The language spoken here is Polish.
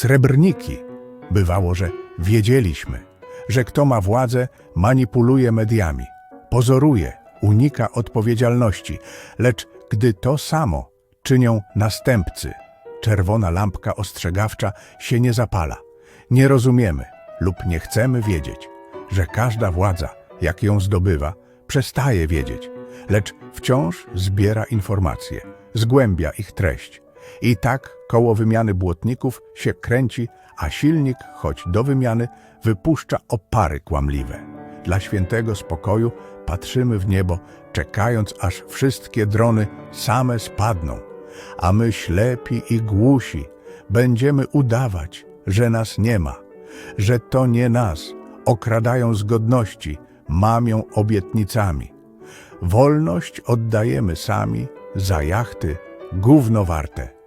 srebrniki. Bywało, że wiedzieliśmy, że kto ma władzę, manipuluje mediami, pozoruje, unika odpowiedzialności, lecz gdy to samo czynią następcy, czerwona lampka ostrzegawcza się nie zapala. Nie rozumiemy lub nie chcemy wiedzieć, że każda władza, jak ją zdobywa, przestaje wiedzieć, lecz wciąż zbiera informacje, zgłębia ich treść. I tak koło wymiany błotników się kręci, a silnik, choć do wymiany, wypuszcza opary kłamliwe. Dla świętego spokoju patrzymy w niebo, czekając, aż wszystkie drony same spadną, a my ślepi i głusi będziemy udawać, że nas nie ma, że to nie nas okradają z godności, mamią obietnicami. Wolność oddajemy sami za jachty gówno warte.